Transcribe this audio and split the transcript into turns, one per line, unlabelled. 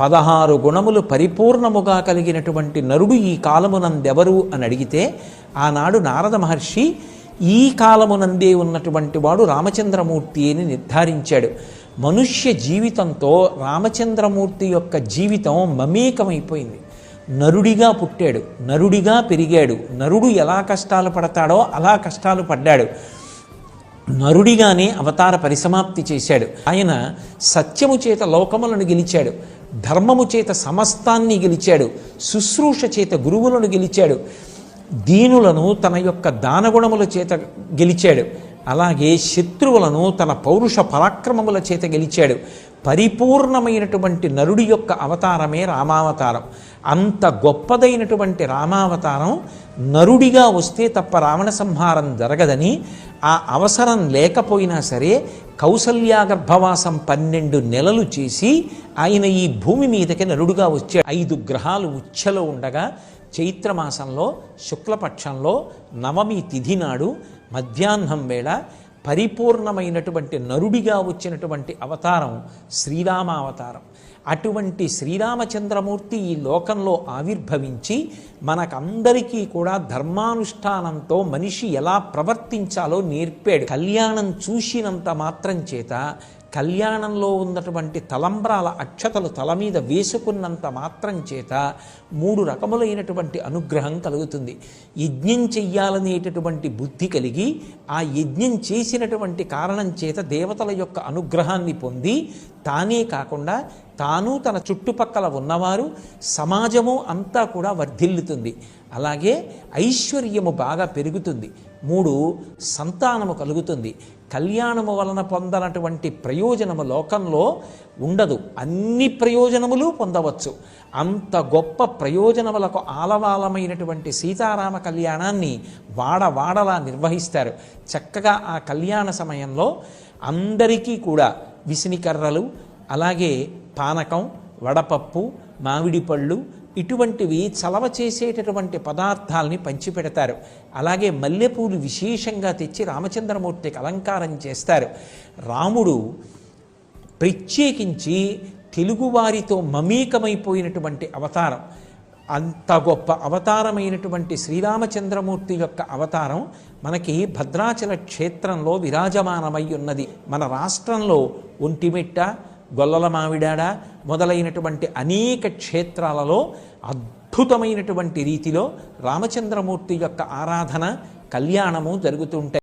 పదహారు గుణములు పరిపూర్ణముగా కలిగినటువంటి నరుడు ఈ కాలమునందెవరు అని అడిగితే ఆనాడు నారద మహర్షి ఈ కాలమునందే ఉన్నటువంటి వాడు రామచంద్రమూర్తి అని నిర్ధారించాడు. మనుష్య జీవితంతో రామచంద్రమూర్తి యొక్క జీవితం మమేకమైపోయింది. నరుడిగా పుట్టాడు నరుడిగా పెరిగాడు నరుడు ఎలా కష్టాలు పడతాడో అలా కష్టాలు పడ్డాడు. నరుడిగానే అవతార పరిసమాప్తి చేశాడు. ఆయన సత్యము చేత లోకములను గెలిచాడు. ధర్మము చేత సమస్తాన్ని గెలిచాడు. శుశ్రూష చేత గురువులను గెలిచాడు. దీనులను తన యొక్క దానగుణముల చేత గెలిచాడు. అలాగే శత్రువులను తన పౌరుష పరాక్రమముల చేత గెలిచాడు. పరిపూర్ణమైనటువంటి నరుడి యొక్క అవతారమే రామావతారం. అంత గొప్పదైనటువంటి రామావతారం నరుడిగా వస్తే తప్ప రావణ సంహారం జరగదని ఆ అవసరం లేకపోయినా సరే కౌసల్యా గర్భవాసం పన్నెండు నెలలు చేసి ఆయన ఈ భూమి మీదకి నరుడుగా వచ్చే ఐదు గ్రహాలు ఉచ్చలో ఉండగా చైత్రమాసంలో శుక్లపక్షంలో నవమి తిథి నాడు మధ్యాహ్నం వేళ పరిపూర్ణమైనటువంటి నరుడిగా వచ్చినటువంటి అవతారం శ్రీరామ అవతారం. అటువంటి శ్రీరామచంద్రమూర్తి ఈ లోకంలో ఆవిర్భవించి మనకందరికీ కూడా ధర్మానుష్ఠానంతో మనిషి ఎలా ప్రవర్తించాలో నేర్పాడు. కళ్యాణం చూసినంత మాత్రం చేత కళ్యాణంలో ఉన్నటువంటి తలంబ్రాల అక్షతలు తల మీద వేసుకున్నంత మాత్రం చేత మూడు రకములైనటువంటి అనుగ్రహం కలుగుతుంది. యజ్ఞం చెయ్యాలనేటటువంటి బుద్ధి కలిగి ఆ యజ్ఞం చేసినటువంటి కారణం చేత దేవతల యొక్క అనుగ్రహాన్ని పొంది తానే కాకుండా తాను తన చుట్టుపక్కల ఉన్నవారు సమాజము అంతా కూడా వర్ధిల్లుతుంది. అలాగే ఐశ్వర్యము బాగా పెరుగుతుంది. మూడు సంతానము కలుగుతుంది. కళ్యాణము వలన పొందనటువంటి ప్రయోజనము లోకంలో ఉండదు. అన్ని ప్రయోజనములు పొందవచ్చు. అంత గొప్ప ప్రయోజనములకు ఆలవాలమైనటువంటి సీతారామ కళ్యాణాన్ని వాడవాడలా నిర్వహిస్తారు. చక్కగా ఆ కళ్యాణ సమయంలో అందరికీ కూడా విసినికర్రలు అలాగే పానకం వడపప్పు మామిడి పళ్ళు ఇటువంటివి చలవ చేసేటటువంటి పదార్థాలని పంచిపెడతారు. అలాగే మల్లెపూలు విశేషంగా తెచ్చి రామచంద్రమూర్తికి అలంకారం చేస్తారు. రాముడు ప్రత్యేకించి తెలుగువారితో మమీకమైపోయినటువంటి అవతారం. అంత గొప్ప అవతారమైనటువంటి శ్రీరామచంద్రమూర్తి యొక్క అవతారం మనకి భద్రాచల క్షేత్రంలో విరాజమానమై ఉన్నది. మన రాష్ట్రంలో ఒంటిమిట్ట గొల్లల మామిడాడ మొదలైనటువంటి అనేక క్షేత్రాలలో అద్భుతమైనటువంటి రీతిలో రామచంద్రమూర్తి యొక్క ఆరాధన కళ్యాణము జరుగుతుంటాయి.